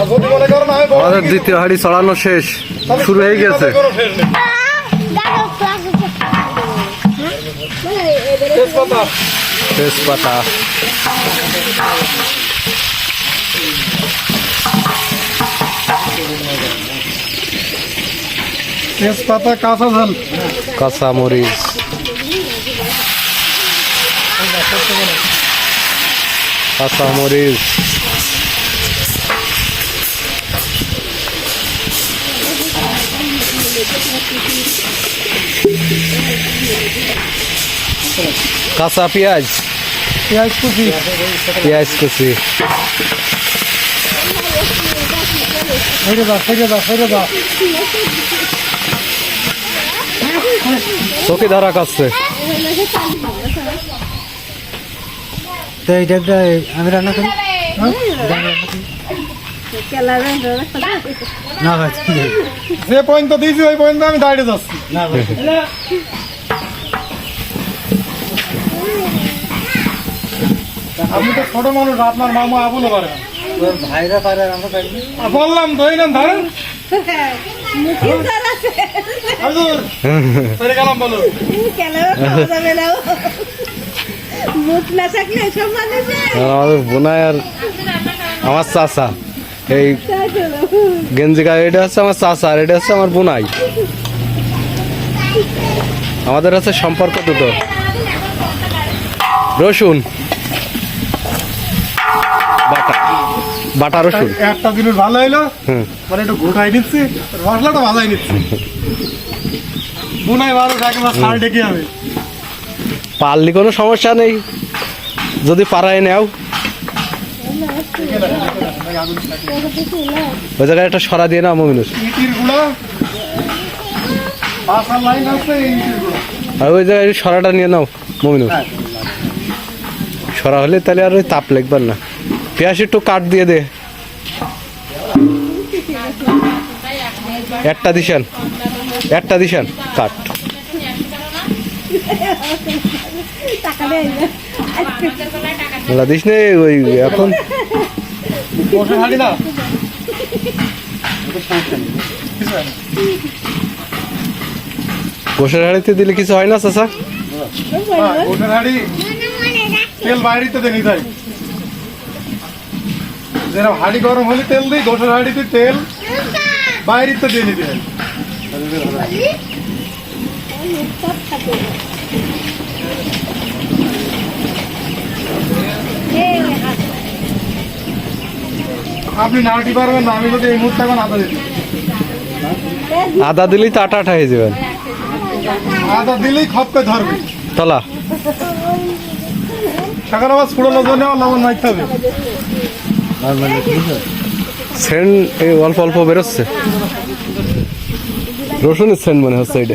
আমাদের দ্বিতীয় হাড়ি চড়ানো শেষ। শুরু হয়ে গেছে। তেজপাতা। তেজপাতা। তেজপাতা কাঁচা ঝাল। কাঁচা মরিচ। কাঁচা মরিচ। কাঁচা পেঁয়াজ? পেঁয়াজ কুচি। পেঁয়াজ কুচি। চোখে ধরা কাছে তো এইটা আমি রান্না করি। না ভাই যে পয়েন্ট দিয়েছি ওই পয়েন্ট আমি দাঁড়িয়ে যাচ্ছি। না ভাই আপনি তো ছোট মানুষ আপনার মামা আবুল পারে ভাইরা পারে আমরা বললাম তো মুখ না আর আমার চাচা। এই গেঞ্জি গায়ে এটা হচ্ছে আমার চাচা আর এটা হচ্ছে আমার বোনাই। আমাদের আছে সম্পর্ক দুটো। রসুন। বাটা। বাটা রসুন। একটা জিনিস ভালো হইল মানে একটু গোটাই নিচ্ছি মশলাটা ভাজাই নিচ্ছি। বুনাই ডাকে বা সার ডেকে হবে। পারলি কোনো সমস্যা নেই। যদি পাড়ায় নেও। ওই জায়গায় একটা সরা দিয়ে না গুঁড়া আর ওই জায়গায় সরাটা নিয়ে নাও মমিনুস সরা হলে তাহলে আর ওই তাপ লাগবার না। পেঁয়াজ একটু কাট দিয়ে দে। একটা দিশান একটা দিশান কাট। টাকা দেয় না দিস নে ওই এখন বসে হাঁড়ি না? গোসের হাড়িতে দিলে কিছু হয় না হ্যাঁ, বসে হাঁড়ি তেল বাইরেতে দেনি তাই। যেরকম হাঁড়ি গরম হলে তেল দিই দোষের হাঁড়িতে তেল বাইরেতে দিয়ে আপনি নাড়টি পারবেন না আমি যদি এই মুহূর্তে এখন আদা দিই। আদা দিলেই তো আটা আটা হয়ে যাবেন আদা দিলেই খপকে ধরবে। তলা। সেখানে আবার জন্য আমার লবণ মারতে হবে? সেন্ট এই অল্প অল্প বেরোচ্ছে। রসুনের সেন্ট মনে হচ্ছে এটা।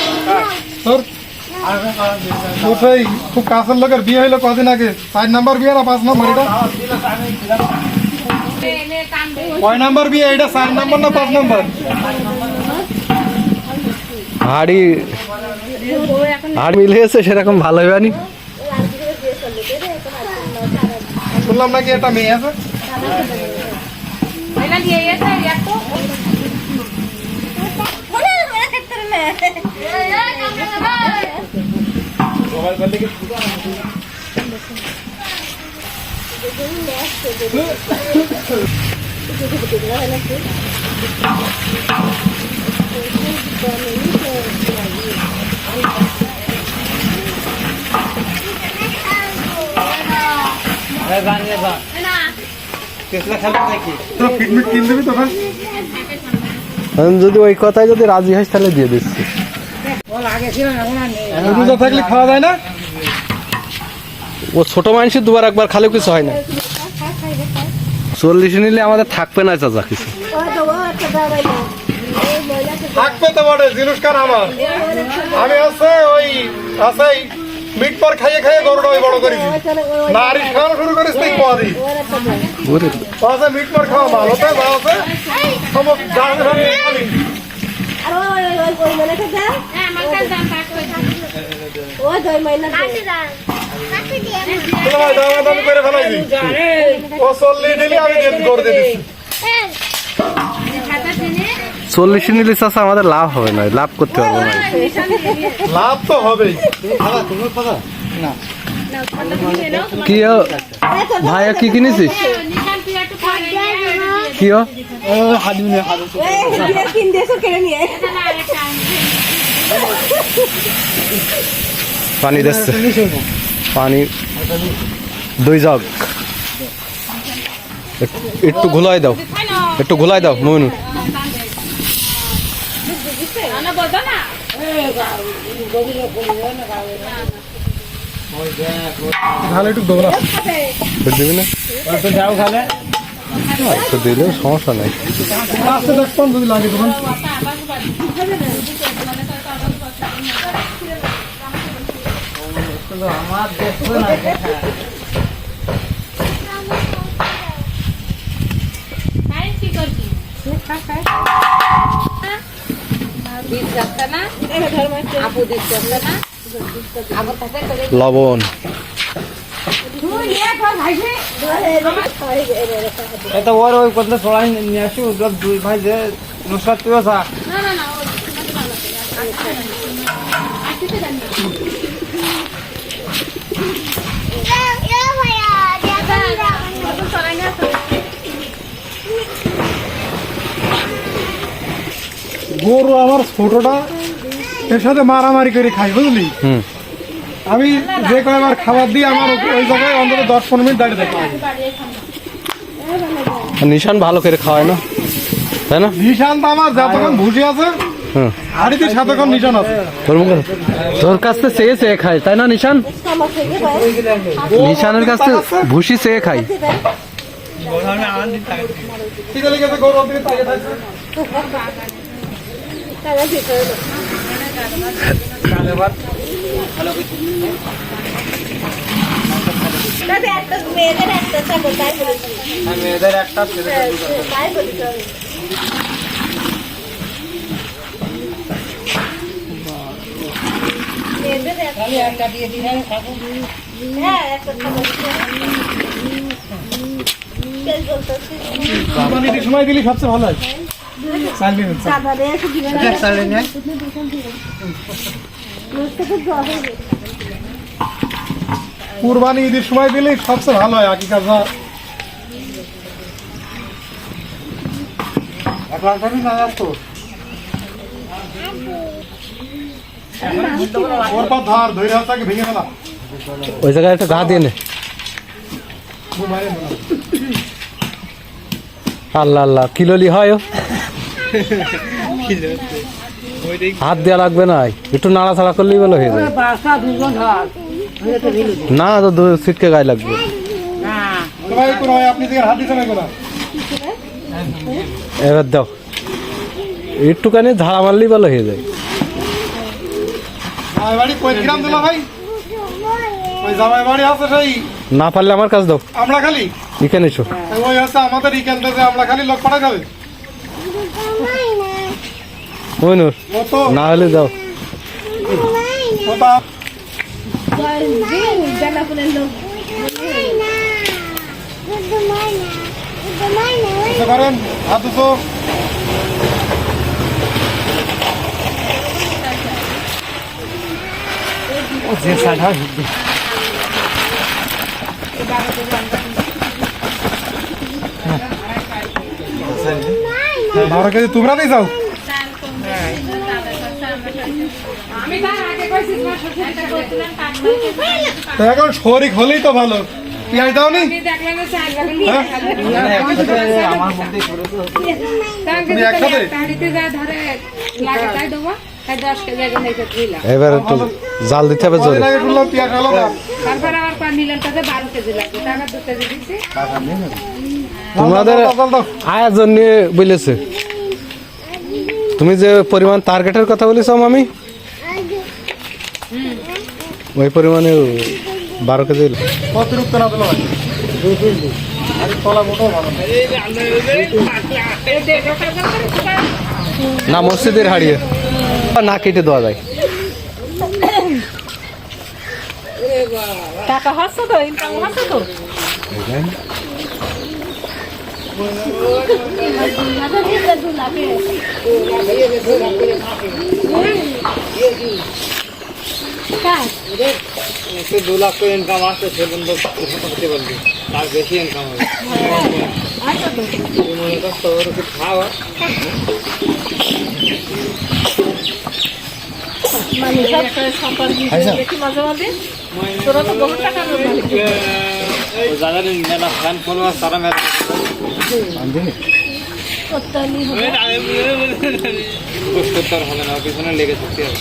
তোর? তোর খুব কাছের লোকের বিয়ে হইল কদিন আগে। চার নাম্বার বিয়ে না পাঁচ নাম্বার এটা? কয় নাম্বার বিয়ে? এটা চার নাম্বার না পাঁচ নাম্বার? হাড়ি হাড় মিলিয়েছে সেরকম ভালো হবে নি? শুনলাম নাকি একটা মেয়ে আছে আরে বানিয়ে বা। তেসলা খেলব নাকি? তো পিকনিক কিন দিবি তোকে আমি যদি ওই কথায় যদি রাজি হয় তাহলে দিয়ে দিচ্ছি। রোজা থাকলে খাওয়া যায় না? ও ছোট মানুষের দুবার একবার খালেও কিছু হয় না। চল্লিশে নিলে আমাদের থাকবে না চাচা কিছু। তো থাকবে তো বটে জিনিসকার আমার। আমি আছে ওই আছে মিট পর খাইয়ে খাইয়ে গরুটা ওই বড় করেছি। না আরিস খাওয়ানো শুরু করিস তুই ওরে। আছে মিট পর খাওয়া মাল ওতে যা আছে? সব জান খালি খালি। আর ওই ওই ওই ওই মহিলাকে যা ওই তো ওই মহিলা তোলা ভাই দাম দামি করে ফেলাইছি। ও চল্লিশ দিলি আমি দিয়ে করে দিয়ে দিচ্ছি নিলে চাচা আমাদের লাভ হবে না লাভ করতে পারব না। লাভ তো হবেই। কি ভাইয়া কি কিনেছিস? কি ও এই কিন দেশো কেড়ে নিয়ে পানি দিচ্ছে পানি দুই জগ এক- একটু ঘোলাই দাও একটু ঘোলাই দাও মনু তাহলে একটু দৌড়া একটু দিবি না? যাও খালে একটু দিলেও সমস্যা নেই। আসতে দেখতাম যদি লাগে তখন। আমার দেখব না। লবণ। এটা ওর ওই কথা ছড়াই নিয়ে আসি ওদের দুই ভাই যে নুসরাত তুই আসা গরু আমার ছোটটা এর সাথে মারামারি করে খাই বুঝলি? হুম। আমি যে কয়বার খাবার দিই আমার ওই জায়গায় অন্তত দশ পনেরো মিনিট দাঁড়িয়ে থাকি নিশান ভালো করে খাওয়ায় না? তাই না? নিশান তো আমার যতক্ষণ ভুসি আছে হুম। হাড়িতে সাতক্ষণ নিশান আছে। তোর কাছ থেকে চেয়ে চেয়ে খাই তাই না নিশান? নিশানের কাছ থেকে ভুসি চেয়ে খাই। ঠিক আছে গেছে দিকে তাকিয়ে থাকছে। মেয়েদের একটা একটা হ্যাঁ, একটু। সময় দিলে সবচেয়ে ভালো হয়। কুরবানি ঈদের সময় দিলে সবচেয়ে ভালো হয় আকি কাজা ওর পর ধর ধৈর্য হাতটাকে ভেঙে ফেলা। ওই জায়গায় একটা গা দিয়ে নে। আল্লাহ আল্লাহ কিলোলি হয় ও? হাত দেওয়া লাগবে না। একটু নাড়াচাড়া করলেই বলো হয়ে যায়। না তো সিটকে গায়ে লাগবে। এবার দাও। একটুখানি ঝাড়া মারলেই ভালো হয়ে যায়। না পারলে আমার কাছে দাও। আমরা খালি? এখানে এসো। ওই হচ্ছে আমাদের ইকেন থেকে আমরা খালি লোক পাঠা যাবে। মইনুর না হলে দাও ও তো জল দিন, গাঁদা ফুলের লোক। বুঝতে পারেন হাত দুটো যে সাদা বারো কেজি তোমরা দিয়ে যাও। তো এখন শরিক হলেই তো ভালো। পেঁয়াজ দাও নি। হ্যাঁ? তো এবার জাল দিতে হবে জোরে। কদিন আগে শুনলাম পেঁয়াজ আলো দাম তারপরে আবার পাঁচ নিলাম বারো কেজি লাগবে। টাকা দু কেজি দিচ্ছি তোমাদের। আয়োজন নিয়ে বলেছে। তুমি যে পরিমাণ টার্গেটের কথা বলেছ মামি? ওই পরিমাণে বারো কেজি। অতিরিক্ত না দিলে হয় না। মসজিদের হাড়িয়ে না কেটে দেওয়া যায় টাকা তো ইনকাম তো একটু দু লাখ করে ইনকাম আসছে সে বন্ধু হতে পারবি তার বেশি ইনকাম হবে মনে করছ ওর খাওয়া মানে তারা মেলা করতে হবে না পিছনে লেগে থাকতে হবে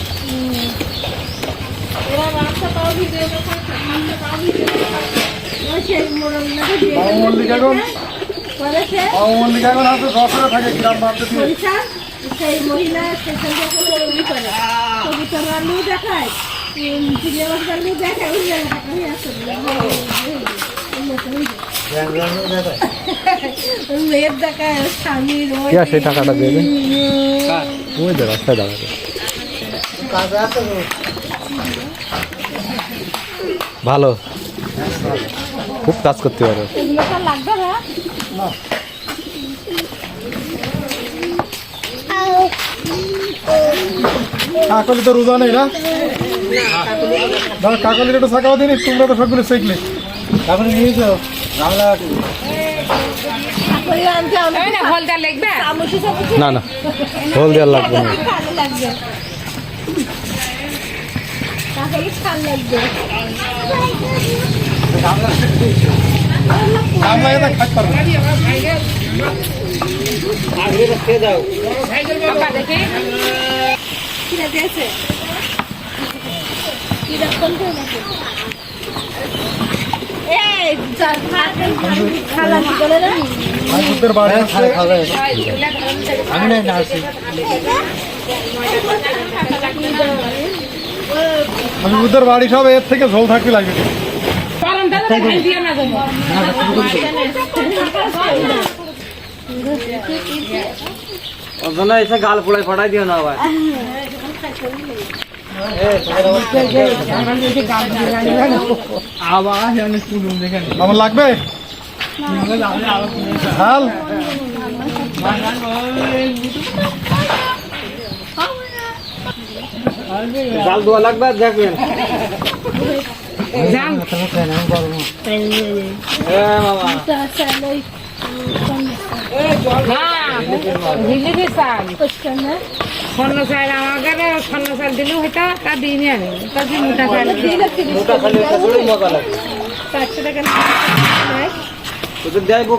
মল্লিক এখন মল্লিক এখন আছে দশরে থাকে গ্রাম বাড়তে সেই মহিলা স্টেশন দেখায়। সেই টাকাটা ওই রাস্তায় দাঁড়াবে। ভালো। খুব কাজ করতে পারো। কাকলি তো রোজা নেই না? দাদা কাকলির একটু শাখাও দিন তোমরা তো সবগুলো শিখলে। কাকলি নিয়েছো না না না হল দেওয়ার লাগবে না। ভালো লাগবে। লাগবে বলে না ভাইপুরদের বাড়ি আমি না বাড়ি সব এর থেকে ঝোল থাকতে লাগবে এসে গাল পোড়ায় ফাটাই দিও না আবার আমার লাগবে ঝাল জাল দোয়া লাগবে দেখবেন। না ঝিলিপি চাল? কোশ্চেন স্বর্ণ চাল স্বর্ণ দিলেও হয়তো তা দিইনি আমি। তা কি মোটা চাল? চারশো টাকা। দেয় বউ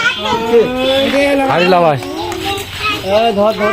হাড়ি ধর ধর ধর।